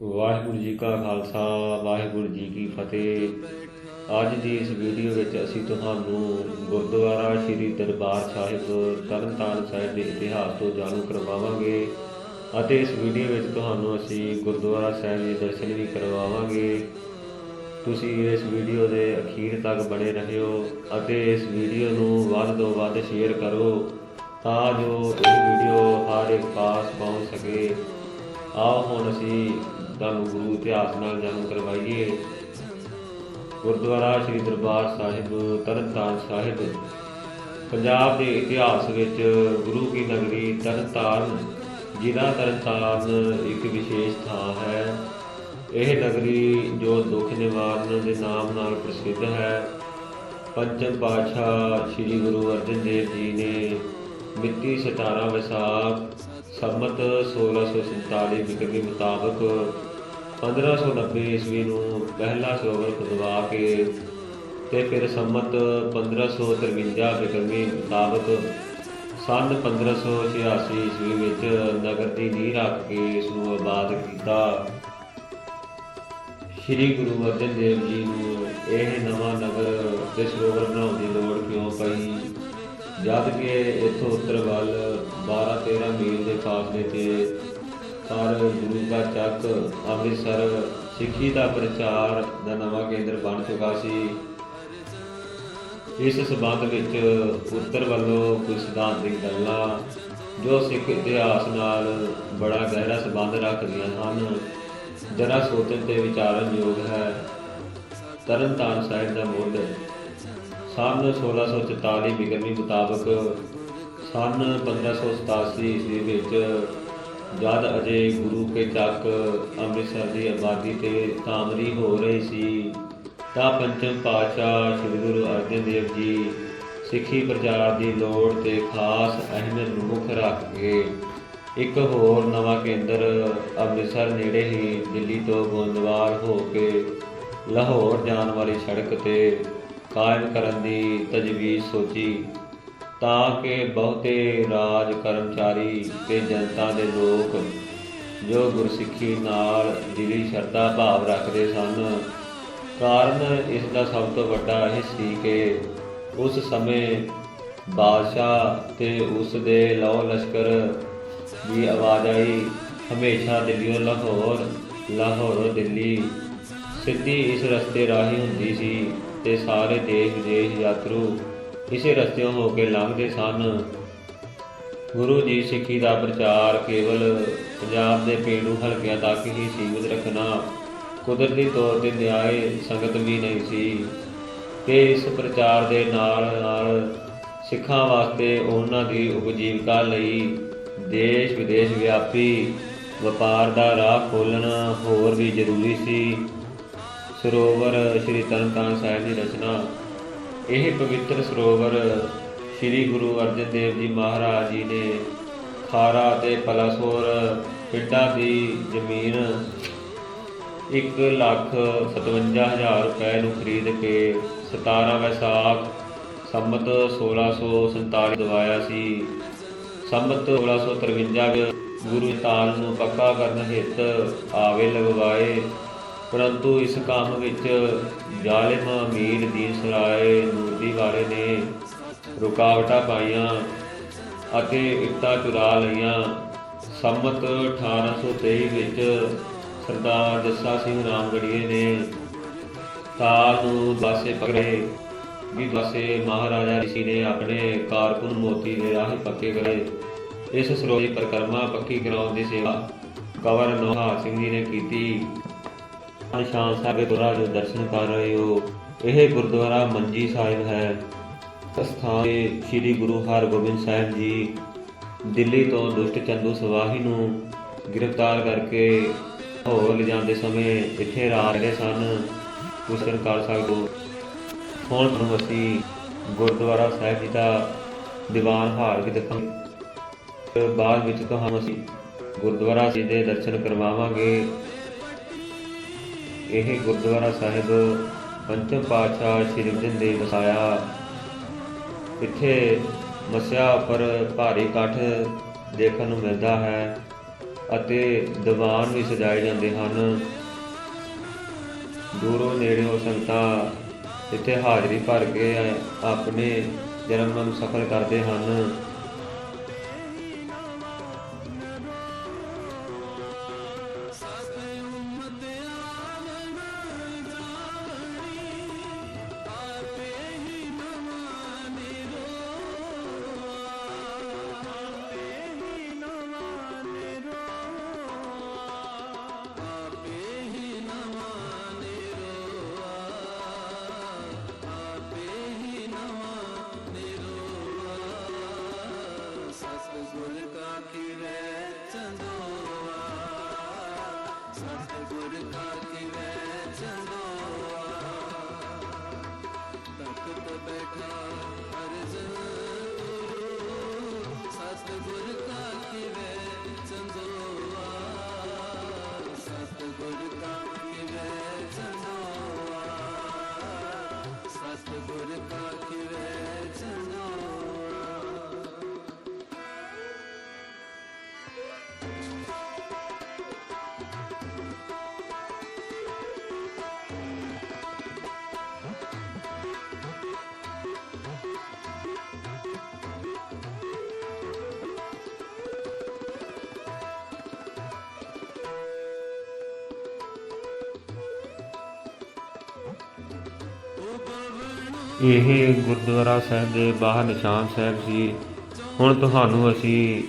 ਵਾਹਿਗੁਰੂ ਜੀ ਕਾ ਖਾਲਸਾ, ਵਾਹਿਗੁਰੂ ਜੀ ਕੀ ਫਤਿਹ। ਅੱਜ ਦੀ ਇਸ ਵੀਡੀਓ ਵਿੱਚ ਅਸੀਂ ਤੁਹਾਨੂੰ ਗੁਰਦੁਆਰਾ ਸ੍ਰੀ ਦਰਬਾਰ ਸਾਹਿਬ, ਤਰਨਤਾਰਨ ਸਾਹਿਬ ਦੇ ਇਤਿਹਾਸ ਤੋਂ ਜਾਣੂ ਕਰਵਾਵਾਂਗੇ ਅਤੇ ਇਸ ਵੀਡੀਓ ਵਿੱਚ ਤੁਹਾਨੂੰ ਅਸੀਂ ਗੁਰਦੁਆਰਾ ਸਾਹਿਬ ਦੇ ਦਰਸ਼ਨ ਵੀ ਕਰਵਾਵਾਂਗੇ। ਤੁਸੀਂ ਇਸ ਵੀਡੀਓ ਦੇ ਅਖੀਰ ਤੱਕ ਬਣੇ ਰਹਿਓ ਅਤੇ ਇਸ ਵੀਡੀਓ ਨੂੰ ਵੱਧ ਤੋਂ ਵੱਧ ਸ਼ੇਅਰ ਕਰੋ ਤਾਂ ਜੋ ਇਹ ਵੀਡੀਓ ਹਰ ਇੱਕ ਪਾਸ ਪਹੁੰਚ ਸਕੇ। ਆਓ ਹੁਣ ਅਸੀਂ ਤੁਹਾਨੂੰ ਗੁਰੂ ਇਤਿਹਾਸ ਨਾਲ ਜਾਣੂ ਕਰਵਾਈਏ। ਗੁਰਦੁਆਰਾ ਸ੍ਰੀ ਦਰਬਾਰ ਸਾਹਿਬ, ਤਰਨਤਾਰਨ ਸਾਹਿਬ। ਪੰਜਾਬ ਦੇ ਇਤਿਹਾਸ ਵਿੱਚ ਗੁਰੂ ਕੀ ਨਗਰੀ ਤਰਨਤਾਰਨ, ਜ਼ਿਲ੍ਹਾ ਤਰਨਤਾਰਨ ਇੱਕ ਵਿਸ਼ੇਸ਼ ਥਾਂ ਹੈ। ਇਹ ਨਗਰੀ ਜੋ ਦੁੱਖ ਨਿਵਾਰਨ ਦੇ ਨਾਮ ਨਾਲ ਪ੍ਰਸਿੱਧ ਹੈ। ਪੰਚਮ ਪਾਤਸ਼ਾਹ ਸ੍ਰੀ ਗੁਰੂ ਅਰਜਨ ਦੇਵ ਜੀ ਨੇ ਮਿਤੀ 17 ਵਿਸਾਖ ਸੰਮਤ 1647 ਵਿਕਰਮੀ ਮੁਤਾਬਕ 1590 ਈਸਵੀ ਨੂੰ ਪਹਿਲਾ ਸਰੋਵਰ ਖੁਦਵਾ ਕੇ ਤੇ ਫਿਰ ਸੰਮਤ 1553 ਵਿਕਰਮੀ ਮੁਤਾਬਕ ਸੰਨ 1586 ਈਸਵੀ ਵਿੱਚ ਨਗਰ ਦੀ ਨੀਂਹ ਰੱਖ ਕੇ ਇਸ ਨੂੰ ਆਬਾਦ ਕੀਤਾ। ਸ੍ਰੀ ਗੁਰੂ ਅਰਜਨ ਦੇਵ ਜੀ ਨੂੰ ਇਹ ਨਵਾਂ ਨਗਰ ਤੇ ਸਰੋਵਰ ਬਣਾਉਣ ਦੀ ਲੋੜ ਕਿਉਂ ਪਈ? ਜਦ ਕਿ ਇੱਥੋਂ ਉੱਤਰ ਵੱਲ 12-13 ਮੀਲ ਦੇ ਫਾਸਲੇ ਤੇ ਪਰ ਗੁਰੂ ਦਾ ਚੱਕ ਅੰਮ੍ਰਿਤਸਰ ਸਿੱਖੀ ਦਾ ਪ੍ਰਚਾਰ ਦਾ ਨਵਾਂ ਕੇਂਦਰ ਬਣ ਚੁੱਕਾ ਸੀ। ਇਸ ਸਬੰਧ ਵਿੱਚ ਉੱਤਰ ਵੱਲੋਂ ਕੁਝ ਸਿਧਾਂਤਿਕ ਗੱਲਾਂ ਜੋ ਸਿੱਖ ਇਤਿਹਾਸ ਨਾਲ ਬੜਾ ਗਹਿਰਾ ਸੰਬੰਧ ਰੱਖਦੀਆਂ ਹਨ, ਜਰਾ ਸੋਚਣ ਤੇ ਵਿਚਾਰਨ ਯੋਗ ਹੈ। ਤਰਨਤਾਰਨ ਸਾਹਿਬ ਦਾ ਮੁੱਢ ਸੰਨ 1644 ਬਿਗਰਮੀ ਮੁਤਾਬਕ ਸੰਨ 1587 ਈਸਵੀ ਵਿੱਚ ਜਦ ਅਜੇ ਗੁਰੂ ਕੇ ਚੱਕ ਅੰਮ੍ਰਿਤਸਰ ਦੀ ਆਬਾਦੀ ਤੇ ਤਾਮਰੀ ਹੋ ਰਹੀ ਸੀ, ਤਾਂ ਪੰਚਮ ਪਾਤਸ਼ਾਹ ਸ੍ਰੀ ਗੁਰੂ ਅਰਜਨ ਦੇਵ ਜੀ ਸਿੱਖੀ ਪ੍ਰਚਾਰ ਦੀ ਲੋੜ ਤੇ ਖਾਸ ਅਹਿਮੀਅਤ ਨੂੰ ਮੁੱਖ ਰੱਖ ਕੇ ਇੱਕ ਹੋਰ ਨਵਾਂ ਕੇਂਦਰ ਅੰਮ੍ਰਿਤਸਰ ਨੇੜੇ ਹੀ ਦਿੱਲੀ ਤੋਂ ਗੋਂਦਵਾਲ ਹੋ ਕੇ ਲਾਹੌਰ ਜਾਣ ਵਾਲੀ ਸੜਕ ਤੇ ਕਾਇਮ ਕਰਨ ਦੀ ਤਜਵੀਜ਼ ਸੋਚੀ। ਤਾਂ ਕਿ ਬਹੁਤੇ ਰਾਜ ਕਰਮਚਾਰੀ ਤੇ ਜਨਤਾ ਦੇ ਲੋਕ ਜੋ ਗੁਰਸਿੱਖੀ ਨਾਲ ਦਿਲੀ ਸ਼ਰਧਾ ਭਾਵ ਰੱਖਦੇ ਸਨ, ਕਾਰਨ ਇਸ ਦਾ ਸਭ ਤੋਂ ਵੱਡਾ ਇਹ ਸੀ ਕਿ ਉਸ ਸਮੇਂ ਬਾਦਸ਼ਾਹ ਤੇ ਉਸ ਦੇ ਲਓ ਲਸ਼ਕਰ ਦੀ ਆਵਾਜਾਈ ਹਮੇਸ਼ਾ ਦਿੱਲੀੋਂ ਲਾਹੌਰ, ਲਾਹੌਰੋਂ ਦਿੱਲੀ ਸਿੱਧੀ ਇਸ ਰਸਤੇ ਰਾਹੀਂ ਹੁੰਦੀ ਸੀ ਤੇ ਸਾਰੇ ਦੇਸ਼ ਵਿਦੇਸ਼ ਯਾਤਰੂ ਇਸੇ ਰਸਤਿਓਂ ਹੋ ਕੇ ਲੰਘਦੇ ਸਨ। ਗੁਰੂ ਜੀ ਸਿੱਖੀ ਦਾ ਪ੍ਰਚਾਰ ਕੇਵਲ ਪੰਜਾਬ ਦੇ ਪੇਂਡੂ ਹਲਕਿਆਂ ਤੱਕ ਹੀ ਸੀਮਿਤ ਰੱਖਣਾ ਕੁਦਰਤੀ ਤੌਰ ਤੇ ਨਿਆਏ ਸੰਗਤ ਵੀ ਨਹੀਂ ਸੀ। ਤੇ ਇਸ ਪ੍ਰਚਾਰ ਦੇ ਨਾਲ ਨਾਲ ਸਿੱਖਾਂ ਵਾਸਤੇ ਉਹਨਾਂ ਦੀ ਉਪਜੀਵਕਾ ਲਈ ਦੇਸ਼ ਵਿਦੇਸ਼ ਵਿਆਪੀ ਵਪਾਰ ਦਾ ਰਾਹ ਖੋਲ੍ਹਣਾ ਹੋਰ ਵੀ ਜ਼ਰੂਰੀ ਸੀ। ਸਰੋਵਰ ਸ੍ਰੀ ਤਰਨਤਾਰਨ ਸਾਹਿਬ ਦੀ ਰਚਨਾ ਇਹ ਪਵਿੱਤਰ ਸਰੋਵਰ ਸ੍ਰੀ ਗੁਰੂ ਅਰਜਨ ਦੇਵ ਜੀ ਮਹਾਰਾਜ ਜੀ ਨੇ ਖਾਰਾ ਤੇ ਪਲਾਸੋਰ ਪਿੰਡਾਂ ਦੀ ਜ਼ਮੀਨ 1 ਲੱਖ 57000 ਰੁਪਏ ਨੂੰ ਖਰੀਦ ਕੇ 17 ਵੈਸਾਖ ਸੰਮਤ 1647 ਦਵਾਇਆ ਸੀ। ਸੰਮਤ 1653 ਵਿੱਚ ਗੁਰੂ ਤਾਲ ਨੂੰ ਪੱਕਾ ਕਰਨ ਹਿੱਤ ਆਵੇ ਲਗਵਾਏ। ਪਰੰਤੂ ਇਸ ਕੰਮ ਵਿੱਚ ਜ਼ਾਲਿਮ ਅਮੀਰ ਦੀਨ ਸਰਾਏ ਨੂਰਦੀ ਵਾਲੇ ਨੇ ਰੁਕਾਵਟਾਂ ਪਾਈਆਂ ਅਤੇ ਇੱਕਤਾ ਚੁਰਾ ਲਈਆਂ। ਸੰਮਤ 1823 ਵਿੱਚ ਸਰਦਾਰ ਜੱਸਾ ਸਿੰਘ ਰਾਮਗੜੀਏ ਨੇ ਤਾਲ ਨੂੰ ਬਾਸੇ ਪਕੜੇ ਵੀ ਬਾਸੇ ਮਹਾਰਾਜਾ ਰਿਸ਼ੀ ਨੇ ਆਪਣੇ ਕਾਰਕੁਨ ਮੋਤੀ ਦੇ ਰਾਹ ਪੱਕੇ ਕਰੇ। ਇਸ ਸਰੋਵਰ ਦੀ ਪਰਿਕਰਮਾ ਪੱਕੀ ਕਰਾਉਣ ਦੀ ਸੇਵਾ ਕਵਰ ਨੋਹਾ ਸਿੰਘ ਜੀ ਨੇ ਕੀਤੀ। ਨਿਸ਼ਾਨ ਸਾਹਿਬ ਦੇ ਦੁਆਰਾ ਜੋ ਦਰਸ਼ਨ ਕਰ ਰਹੇ ਹੋ। ਇਹ ਗੁਰਦੁਆਰਾ ਮੰਜੀ ਸਾਹਿਬ ਹੈ। ਸਥਾਨ ਸ੍ਰੀ ਗੁਰੂ ਹਰਗੋਬਿੰਦ ਸਾਹਿਬ ਜੀ ਦਿੱਲੀ ਤੋਂ ਦੁਸ਼ਟ ਚੰਦੂ ਸਵਾਹੀ ਨੂੰ ਗ੍ਰਿਫਤਾਰ ਕਰਕੇ ਹੋਰ ਲਿਜਾਂਦੇ ਸਮੇਂ ਇੱਥੇ ਰਾਤ ਰਹੇ ਸਨ ਕੁਸ਼ਰਨ ਕਰ ਸਕਦੇ ਹੋ। ਹੁਣ ਤੁਹਾਨੂੰ ਅਸੀਂ ਗੁਰਦੁਆਰਾ ਸਾਹਿਬ ਜੀ ਦਾ ਦੀਵਾਨ ਹਾਰ ਕੇ ਦਿਖਾਂਗੇ। ਬਾਅਦ ਵਿੱਚ ਤੁਹਾਨੂੰ ਅਸੀਂ ਗੁਰਦੁਆਰਾ ਜੀ ਦੇ ਦਰਸ਼ਨ ਕਰਵਾਵਾਂਗੇ। ਇਹ ਗੁਰਦੁਆਰਾ ਸਾਹਿਬ ਪੰਚਮ ਪਾਤਸ਼ਾਹ ਸ੍ਰੀ ਅਰਜਨ ਦੇਵ ਵਸਾਇਆ। ਇੱਥੇ ਮਸਿਆ ਉੱਪਰ ਭਾਰੀ ਇਕੱਠ ਦੇਖਣ ਨੂੰ ਮਿਲਦਾ ਹੈ ਅਤੇ ਦੀਵਾਨ ਵੀ ਸਜਾਏ ਜਾਂਦੇ ਹਨ। ਦੂਰੋਂ ਨੇੜਿਓਂ ਸੰਗਤਾਂ ਇੱਥੇ ਹਾਜ਼ਰੀ ਭਰ ਕੇ ਆਪਣੇ ਜਨਮ ਨੂੰ ਸਫਲ ਕਰਦੇ ਹਨ। ਇਹ ਗੁਰਦੁਆਰਾ ਸਾਹਿਬ ਦੇ ਬਾਹਰ ਨਿਸ਼ਾਨ ਸਾਹਿਬ ਸੀ। ਹੁਣ ਤੁਹਾਨੂੰ ਅਸੀਂ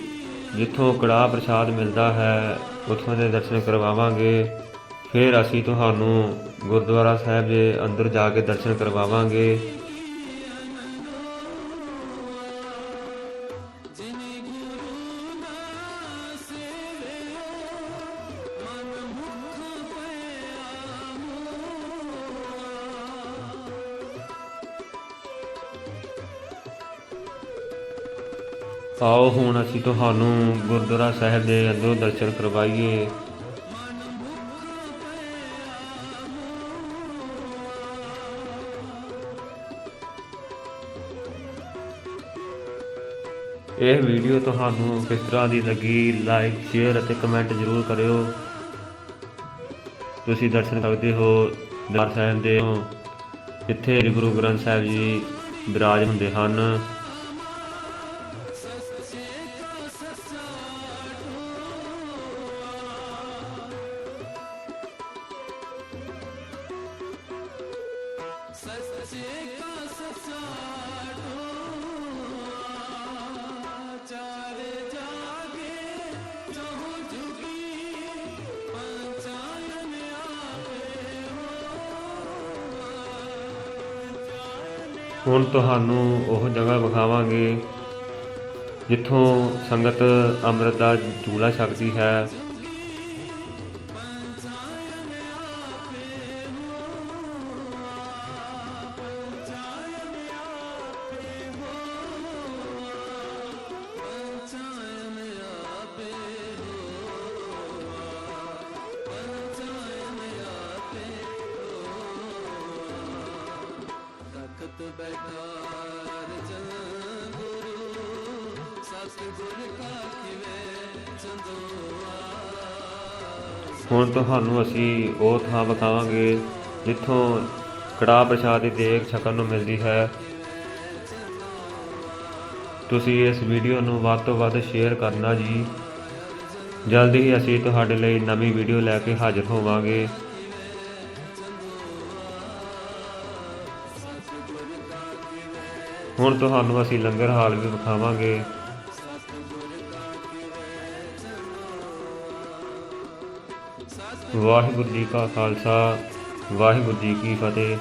ਜਿੱਥੋਂ ਕੜਾਹ ਪ੍ਰਸ਼ਾਦ ਮਿਲਦਾ ਹੈ, ਉੱਥੋਂ ਦੇ ਦਰਸ਼ਨ ਕਰਵਾਵਾਂਗੇ। ਫਿਰ ਅਸੀਂ ਤੁਹਾਨੂੰ ਗੁਰਦੁਆਰਾ ਸਾਹਿਬ ਦੇ ਅੰਦਰ ਜਾ ਕੇ ਦਰਸ਼ਨ ਕਰਵਾਵਾਂਗੇ। ਆਓ ਹੁਣ ਅਸੀਂ ਤੁਹਾਨੂੰ ਗੁਰਦੁਆਰਾ ਸਾਹਿਬ ਦੇ ਅੰਦਰੋਂ ਦਰਸ਼ਨ ਕਰਵਾਈਏ। ਇਹ ਵੀਡੀਓ ਤੁਹਾਨੂੰ ਕਿਸ ਤਰ੍ਹਾਂ ਦੀ ਲੱਗੀ ਲਾਈਕ ਸ਼ੇਅਰ ਅਤੇ ਕਮੈਂਟ ਜ਼ਰੂਰ ਕਰਿਓ। ਤੁਸੀਂ ਦਰਸ਼ਨ ਕਰਦੇ ਹੋ ਦਰਬਾਰ ਸਾਹਿਬ ਦੇ, ਜਿੱਥੇ ਗੁਰੂ ਗ੍ਰੰਥ ਸਾਹਿਬ ਜੀ ਵਿਰਾਜ ਹੁੰਦੇ ਹਨ। ਹੁਣ ਤੁਹਾਨੂੰ ਉਹ ਜਗ੍ਹਾ ਵਿਖਾਵਾਂਗੇ ਜਿੱਥੋਂ ਸੰਗਤ ਅੰਮ੍ਰਿਤ ਦਾ ਝੂਲਾ ਛਕਦੀ ਹੈ। ਤਖਤ ਬੈਠਾ ਗੁਰੂ ਸਤਿਗੁਰ ਕਾ ਕਿਵੇ ਚੰਦੋਆ? ਹੁਣ ਤੁਹਾਨੂੰ ਅਸੀਂ ਉਹ ਥਾਂ ਵਿਖਾਵਾਂਗੇ ਜਿੱਥੋਂ ਕੜਾਹ ਪ੍ਰਸ਼ਾਦ ਦੀ ਦੇਖ ਛਕਣ ਨੂੰ ਮਿਲਦੀ ਹੈ। ਤੁਸੀਂ ਇਸ ਵੀਡੀਓ ਨੂੰ ਵੱਧ ਤੋਂ ਵੱਧ ਸ਼ੇਅਰ ਕਰਨਾ ਜੀ। ਜਲਦੀ ਹੀ ਅਸੀਂ ਤੁਹਾਡੇ ਲਈ ਨਵੀਂ ਵੀਡੀਓ ਲੈ ਕੇ ਹਾਜ਼ਰ ਹੋਵਾਂਗੇ। ਹੁਣ ਤੁਹਾਨੂੰ ਅਸੀਂ ਲੰਗਰ ਹਾਲ ਵੀ ਵਿਖਾਵਾਂਗੇ। ਵਾਹਿਗੁਰੂ ਜੀ ਕਾ ਖਾਲਸਾ, ਵਾਹਿਗੁਰੂ ਜੀ ਕੀ ਫਤਿਹ।